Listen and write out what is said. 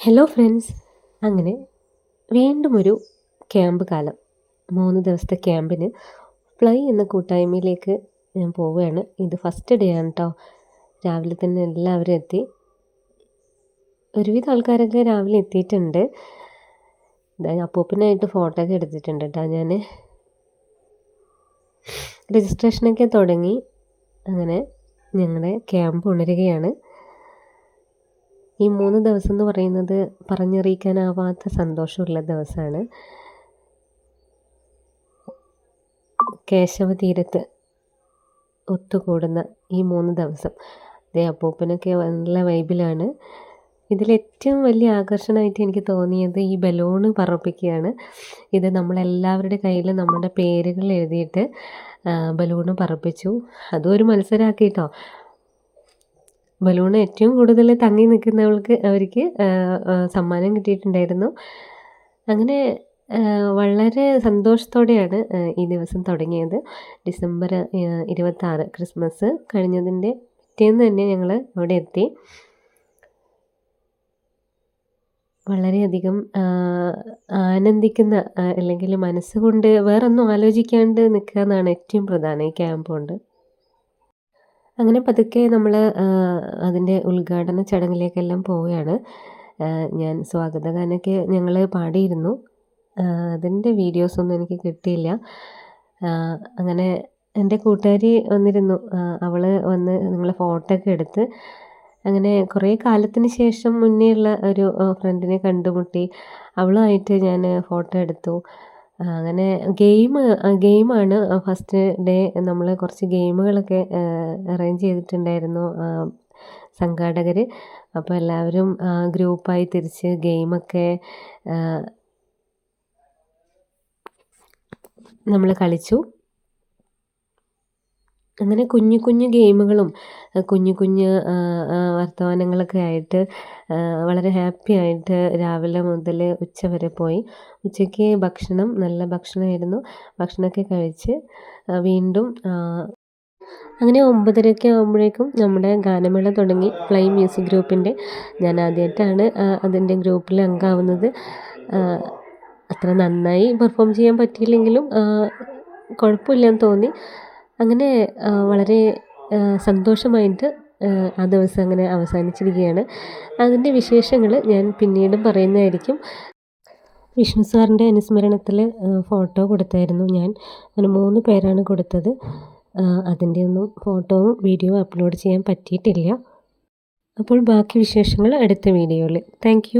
Hello friends അങ്ങനെ വീണ്ടും ഒരു ക്യാമ്പ് കാലം. മൂന്ന് ദിവസത്തെ ക്യാമ്പിന് ഫ്ലൈ എന്ന കൂട്ടായ്മയിലേക്ക് ഞാൻ പോവുകയാണ്. ഇത് ഫസ്റ്റ് ഡേ ആണ് കേട്ടോ രാവിലെ തന്നെ എല്ലാവരും എത്തി. ഒരുവിധ ആൾക്കാരൊക്കെ രാവിലെ എത്തിയിട്ടുണ്ട്. അപ്പൂപ്പനായിട്ട് ഫോട്ടോ ഒക്കെ എടുത്തിട്ടുണ്ട് കേട്ടോ ഞാൻ രജിസ്ട്രേഷനൊക്കെ തുടങ്ങി. അങ്ങനെ ഞങ്ങളുടെ ക്യാമ്പ് ഉണരുകയാണ്. ഈ മൂന്ന് ദിവസം എന്ന് പറയുന്നത് പറഞ്ഞറിയിക്കാനാവാത്ത സന്തോഷമുള്ള ദിവസമാണ് കേശവ തീരത്ത് ഒത്തുകൂടുന്ന ഈ മൂന്ന് ദിവസം. ദേ അപ്പൂപ്പനൊക്കെ നല്ല വൈബിലാണ്. ഇതിലേറ്റവും വലിയ ആകർഷണമായിട്ട് എനിക്ക് തോന്നിയത് ഈ ബലൂണ് പറപ്പിക്കുകയാണ് ഇത് നമ്മളെല്ലാവരുടെ കയ്യിൽ നമ്മുടെ പേരുകൾ എഴുതിയിട്ട് ബലൂണ് പറപ്പിച്ചു അതും ഒരു മത്സരമാക്കിയിട്ടോ ബലൂൺ ഏറ്റവും കൂടുതൽ തങ്ങി നിൽക്കുന്നവൾക്ക് അവർക്ക് സമ്മാനം കിട്ടിയിട്ടുണ്ടായിരുന്നു. അങ്ങനെ വളരെ സന്തോഷത്തോടെയാണ് ഈ ദിവസം തുടങ്ങിയത്. ഡിസംബർ ഇരുപത്താറ് ക്രിസ്മസ് കഴിഞ്ഞതിന്റെ പിറ്റേന്ന് തന്നെ ഞങ്ങൾ അവിടെ എത്തി. വളരെയധികം ആനന്ദിക്കുന്ന അല്ലെങ്കിൽ മനസ്സുകൊണ്ട് വേറൊന്നും ആലോചിക്കാണ്ട് നിൽക്കുക എന്നാണ് ഏറ്റവും പ്രധാനം ഈ ക്യാമ്പ് കൊണ്ട് അങ്ങനെ പതുക്കെ നമ്മൾ അതിന്റെ ഉദ്ഘാടന ചടങ്ങിലേക്കെല്ലാം പോവുകയാണ്. ഞാൻ സ്വാഗതഗാനൊക്കെ ഞങ്ങൾ പാടിയിരുന്നു. അതിന്റെ വീഡിയോസൊന്നും എനിക്ക് കിട്ടിയില്ല. അങ്ങനെ എന്റെ കൂട്ടുകാരി വന്നിരുന്നു. അവൾ വന്ന് നിങ്ങളെ ഫോട്ടോ ഒക്കെ എടുത്ത് അങ്ങനെ കുറേ കാലത്തിന് ശേഷം മുന്നേ ഉള്ള ഒരു ഫ്രണ്ടിനെ കണ്ടുമുട്ടി. അവളുമായിട്ട് ഞാൻ ഫോട്ടോ എടുത്തു. അങ്ങനെ ഗെയിം ഗെയിമാണ്. ഫസ്റ്റ് ഡേ നമ്മൾ കുറച്ച് ഗെയിമുകളൊക്കെ അറേഞ്ച് ചെയ്തിട്ടുണ്ടായിരുന്നു സംഘാടകർ അപ്പോൾ എല്ലാവരും ഗ്രൂപ്പായി തിരിച്ച് ഗെയിമൊക്കെ നമ്മൾ കളിച്ചു. അങ്ങനെ കുഞ്ഞു കുഞ്ഞു ഗെയിമുകളും കുഞ്ഞു കുഞ്ഞ് വർത്തമാനങ്ങളൊക്കെ ആയിട്ട് വളരെ ഹാപ്പി ആയിട്ട് രാവിലെ മുതൽ ഉച്ച വരെ പോയി. ഉച്ചയ്ക്ക് ഭക്ഷണം നല്ല ഭക്ഷണമായിരുന്നു ഭക്ഷണമൊക്കെ കഴിച്ച് വീണ്ടും അങ്ങനെ ഒമ്പതരയൊക്കെ ആകുമ്പോഴേക്കും നമ്മുടെ ഗാനമേള തുടങ്ങി. പ്ലൈ മ്യൂസിക് ഗ്രൂപ്പിന്റെ ഞാൻ ആദ്യമായിട്ടാണ് അതിന്റെ ഗ്രൂപ്പിൽ അംഗമാവുന്നത്. അത്ര നന്നായി പെർഫോം ചെയ്യാൻ പറ്റിയില്ലെങ്കിലും കുഴപ്പമില്ലെന്ന് തോന്നി. അങ്ങനെ വളരെ സന്തോഷമായിട്ട് ആ ദിവസം അങ്ങനെ അവസാനിച്ചിരിക്കുകയാണ്. അതിന്റെ വിശേഷങ്ങൾ ഞാൻ പിന്നീടും പറയുന്നതായിരിക്കും. വിഷ്ണു സാറിന്റെ അനുസ്മരണത്തിൽ ഫോട്ടോ കൊടുത്തായിരുന്നു ഞാൻ. അങ്ങനെ മൂന്ന് പേരാണ് കൊടുത്തത്. അതിന്റെ ഒന്നും ഫോട്ടോവും വീഡിയോ അപ്ലോഡ് ചെയ്യാൻ പറ്റിയിട്ടില്ല. അപ്പോൾ ബാക്കി വിശേഷങ്ങൾ അടുത്ത വീഡിയോയിൽ. താങ്ക്